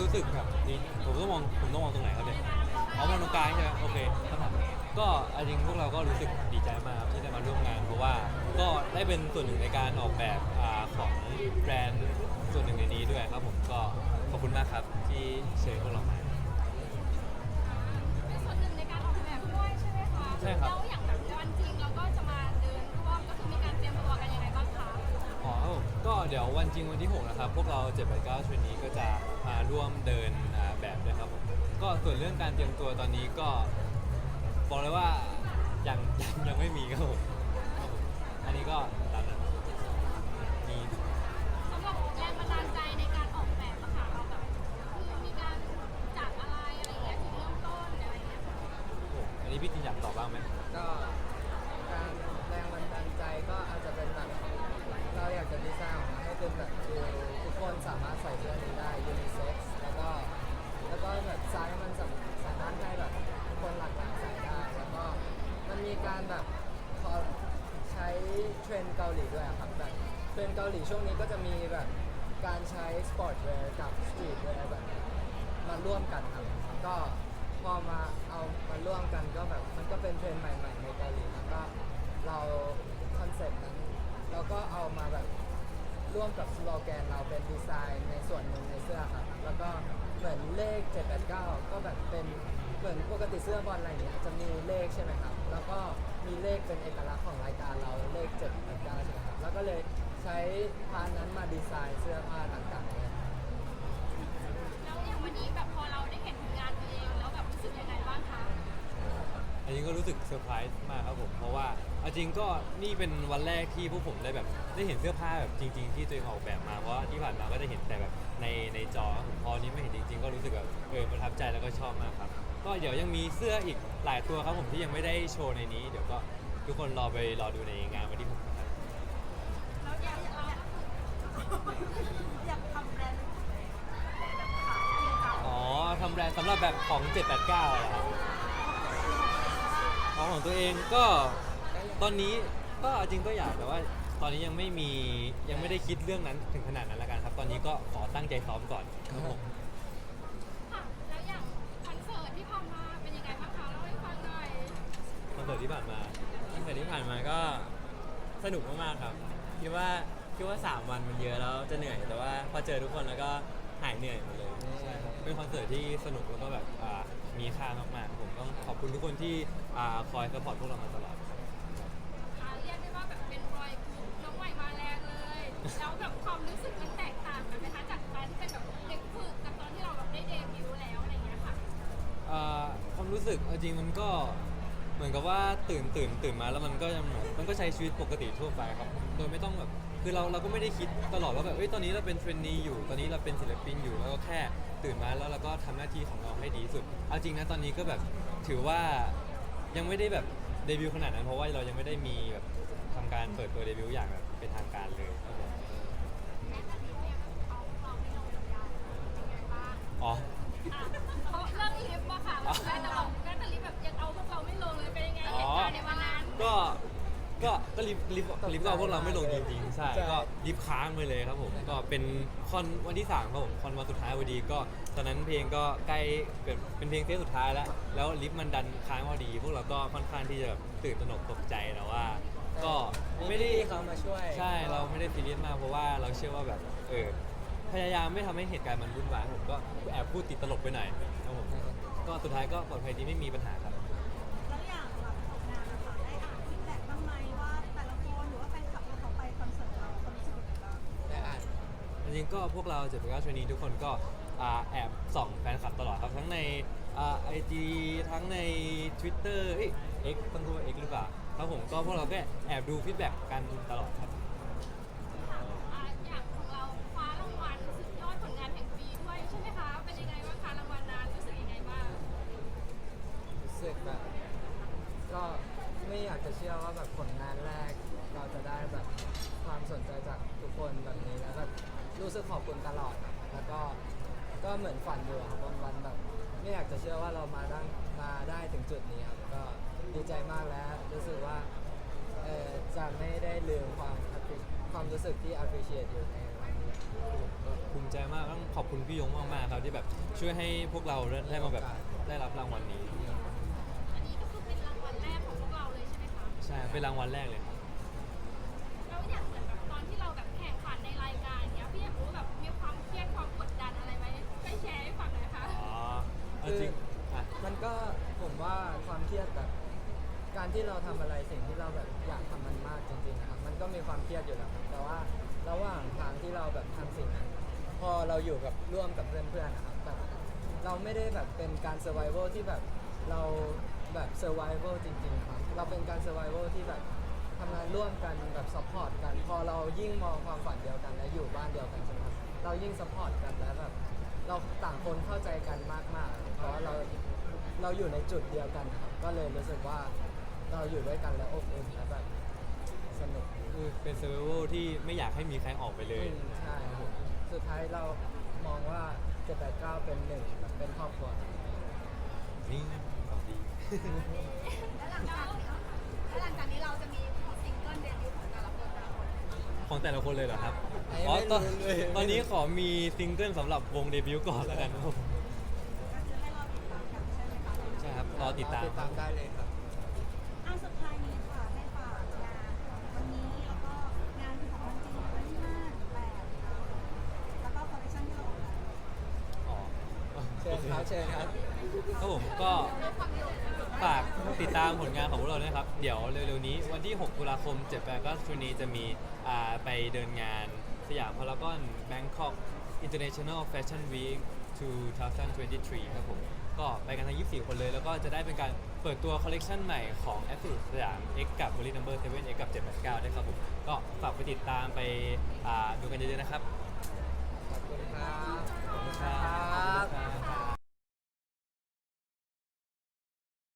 รู้สึกแบบดีผมต้องมองผมต้องมองตรงไหนครับเนี่ยเอามองตรงกลางใช่ไหมโอเคครับก็เอาจริงพวกเราก็รู้สึกดีใจมากครับที่ได้มาร่วมงาน เพราะว่าก็ได้เป็นส่วนหนึ่งในการออกแบบอาของแบรนด์ส่วนหนึ่งในนี้ด้วยครับผมก็ขอบคุณมากครับที่เชิญพวกเรามา เป็นส่วนหนึ่งในการออกแบบด้วยใช่ไหมคะใช่ครับ แล้ว เดี๋ยววันจริงวันที่ 6 นะครับ พวกเรา7 8 9ชวนนี้ก็จะมาร่วมเดินอ่าแบบด้วยครับผมก็ส่วนเรื่องการเตรียมตัวตอนนี้ก็บอกเลยว่ายังยังยังไม่มีครับผมครับผมอันนี้ก็ตามนั้นมี สำหรับแรงบันดาลใจในการออกแบบอะค่ะเราแบบคือมีการจากอะไรอะไรอย่างเงี้ยจุดเริ่มต้นอะไรอย่างเงี้ยค่ะผมอันนี้พี่จินอยากตอบบ้างไหม ก็การแรงบันดาลใจก็อาจจะเป็นแบบ เราอยากจะดีไซน์ออกมาให้เป็นแบบคือทุกคนสามารถใส่เสื้อนี้ได้ยูนิเซ็กซ์แล้วก็แล้วก็แบบไซส์มันสามสามารถให้แบบคนหลากหลายใส่ได้แล้วก็มันมีการแบบพอใช้เทรนด์เกาหลีด้วยอะครับแบบเทรนด์เกาหลีช่วงนี้ก็จะมีแบบการใช้สปอร์ตแวร์กับสตรีทแวร์แบบมาร่วมกันครับก็พอมาเอามาร่วมกันก็แบบมันก็เป็นเทรนด์ใหม่ ๆ ในเกาหลีแล้วก็เราคอนเซ็ปต์นั้น เราก็เอามาแบบร่วมกับสโลแกนเราเป็นดีไซน์ในส่วนหนึ่งในเสื้อครับ แล้วก็เหมือนเลข 789 ก็แบบเป็นเหมือนปกติเสื้อบอลอะไรอย่างเงี้ยจะมีเลขใช่ไหมครับ แล้วก็มีเลขเป็นเอกลักษณ์ของรายการเราเลข 789 ใช่ไหมครับ แล้วก็เลยใช้พานนั้นมาดีไซน์เสื้อผ้า อันนี้ก็รู้สึกเซอร์ไพรส์มากครับผม เพราะว่าเอาจริงก็นี่เป็นวันแรกที่พวกผมได้แบบได้เห็นเสื้อผ้าแบบจริง ๆ ที่ตัวเองออกแบบมา เพราะว่าที่ผ่านมาก็จะเห็นแต่แบบในในจอครับผมพอนี้ไม่เห็นจริง ๆ ก็รู้สึกแบบเออประทับใจแล้วก็ชอบมากครับ ก็เดี๋ยวยังมีเสื้ออีกหลายตัวครับผมที่ยังไม่ได้โชว์ในนี้ เดี๋ยวก็ทุกคนรอไปรอดูในงานวันที่6นะครับแล้วอยากเราอยากทำแบรนด์แบบขายจริงจังอ๋อทำแบรนด์สำหรับแบบของ 789เหรอครับ ของของตัวเองก็ตอนนี้ก็จริงก็อยากแต่ว่า ตอนนี้ยังไม่มียังไม่ได้คิดเรื่องนั้นถึงขนาดนั้นละกันครับ ตอนนี้ก็ขอตั้งใจซ้อมก่อนครับผมค่ะแล้วอย่างคอนเสิร์ตที่ผ่านมาเป็นยังไงบ้างคะเล่าให้ฟังหน่อยคอนเสิร์ตที่ผ่านมาคอนเสิร์ตที่ผ่านมาก็สนุกมากๆครับคิดว่าคิดว่า 3 วันมันเยอะแล้วจะเหนื่อยแต่ว่าพอเจอทุกคนแล้วก็หายเหนื่อยหมดเลยใช่ครับเป็นคอนเสิร์ตที่สนุกแล้วก็แบบอ่ามีค่ามากๆผมต้องขอบ คุณทุกคนที่อ่าคอยสปอร์ตพวกเรามาตลอดครับอ่าเรียกได้ว่าแบบเป็นรอยกรุ๊ปน้องใหม่มาแรงเลย แล้วแบบความรู้สึกมันแตกต่างกันไหมคะจากการที่เป็นแบบเด็กฝึกกับตอนที่เราแบบได้เดบิวต์แล้วอะไรอย่างเงี้ยค่ะ อ่าความรู้สึกเอาจริงมันก็ เหมือนกับว่าตื่นตื่นตื่นมาแล้วมันก็ยังเหมือนมันก็ใช้ชีวิตปกติทั่วไปครับโดยไม่ต้องแบบคือเราเราก็ไม่ได้คิดตลอดว่าแบบเอ้ยตอนนี้เราเป็นเทรนนีอยู่ ตอนนี้เราเป็นศิลปินอยู่แล้วก็แค่ตื่นมาแล้วเราก็ทำหน้าที่ของเราให้ดีสุด เอาจริงนะตอนนี้ก็แบบถือว่ายังไม่ได้แบบเดบิวต์ขนาดนั้นเพราะว่าเรายังไม่ได้มีแบบทำการเปิดตัวเดบิวต์อย่างแบบเป็นทางการเลยครับผม ก็ก็รีบรีบรีบก็เอาพวกเราไม่ลงจริงๆใช่ใช่ ก็รีบค้างไปเลยครับผมก็เป็นคอนวันที่สามครับผมคอนวันสุดท้ายพอดีก็ตอนนั้นเพลงก็ใกล้เป็นเป็นเพลงเทสสุดท้ายแล้ว แล้วลิฟต์มันดันค้างพอดี พวกเราก็ค่อนข้างที่จะแบบตื่นตระหนกตกใจแต่ว่า ก็ไม่ได้ พี่เขามาช่วยใช่เราไม่ได้ซีเรียสมากเพราะว่าเราเชื่อว่าแบบเออพยายามไม่ทำให้เหตุการณ์มันวุ่นวายผมก็แอบพูดติดตลกไปหน่อยครับผมก็สุดท้ายก็ปลอดภัยดีไม่มีปัญหาครับ จริงๆก็พวกเราเจ็ดแปดเก้าชนีทุกคนก็อ่าแอบส่องแฟนคลับตลอดครับทั้งในไอจีทั้งใน Twitter เอ้ย X ต้องพูดว่า X หรือเปล่าครับผมก็พวกเราก็แอบดูฟีดแบ็กกันตลอดครับ อะอย่างของเราคว้ารางวัลสุดยอดผลงานแห่งปีด้วยใช่ไหมคะ เป็นยังไงบ้างคะรางวัลนั้นรู้สึกยังไงบ้าง รู้สึกแบบก็ไม่อยากจะเชื่อว่าแบบผลงานแรก เราจะได้แบบความสนใจจากทุกคนแบบนี้แล้วแบบ รู้สึกขอบคุณตลอดครับแล้วก็ก็เหมือนฝันอยู่ครับวันวันๆแบบไม่อยากจะเชื่อว่าเรามาได้มาได้ถึงจุดนี้ครับก็ดีใจมากแล้ว รู้สึกว่าเออจะไม่ได้ลืมความ appre- ความรู้สึกที่ appreciate อยู่ในวันนี้ ก็ภูมิใจมากต้องขอบคุณพี่ยงมากๆครับที่แบบช่วยให้พวกเราได้มาแบบได้รับรางวัลนี้ อันนี้ก็คือเป็นรางวัลแรกของพวกเราเลยใช่ไหมคะ ใช่เป็นรางวัลแรกเลยครับ จริงอะ มันก็ผมว่าความเครียดแบบการที่เราทำอะไรสิ่งที่เราแบบอยากทำมันมากจริงๆนะครับมันก็มีความเครียดอยู่แล้วครับแต่ว่าระหว่างทางที่เราแบบทำสิ่งนั้นพอเราอยู่กับร่วมกับเพื่อนๆนะครับแบบเราไม่ได้แบบเป็นการ survival ที่แบบเราแบบ survival จริงๆครับเราเป็นการ survival ที่แบบทำงานร่วมกันแบบ support กัน พอเรายิ่งมองความฝันเดียวกันและอยู่บ้านเดียวกันใช่ไหมครับเรายิ่ง support กันแล้วแบบ เราต่างคนเข้าใจกันมากๆ เพราะว่าเราเราอยู่ในจุดเดียวกันนะครับ ก็เลยรู้สึกว่าเราอยู่ด้วยกันแล้วอบอุ่นและแบบสนุกคือเป็นเซอร์ไวที่ไม่อยากให้มีใครออกไปเลยอืมใช่ครับผมสุดท้ายเรามองว่า789เป็นหนึ่งแบบเป็นครอบครัว นี่ของดี แล้วหลังจากนี้แล้วหลังจากนี้เราจะมีซิงเกิลเดบิวต์ของแต่ละคนแต่ละคน ของแต่ละคนเลยเหรอครับอันนี้อ๋อไม่ตอนรู้เลยตอนนี้ขอมีซิงเกิลสำหรับวงเดบิวต์ก่อนแล้วกันครับผมก็คือให้เราติดตามกันใช่ไหมคะใช่ครับรอติดตามติดตามได้เลยครับอันสุดท้ายนี้ค่ะให้ฝากงานวันนี้แล้วก็งานของวันจริงวันที่ห้าถึงแปดแล้วก็คอลเลคชันที่เราออกมาอ๋อเชิญครับเชิญครับครับผมก็ ฝากติดตามผลงานของพวกเราด้วยครับ เดี๋ยวเร็วๆนี้วันที่ 6 ตุลาคม7 8ก็ชุนีจะมีอ่าไปเดินงานสยามพารากอน Bangkok International Fashion Week 2023 ครับผม ก็ไปกันทั้ง 24 คนเลย แล้วก็จะได้เป็นการเปิดตัวคอลเลกชันใหม่ของ a s ส s สยาม X กับ Holy Number 7 X กับ 789ด้วยครับผม ก็ฝากไปติดตามไปอ่าดูกันเยอะๆนะครับ ขอบคุณครับ ขอบคุณครับ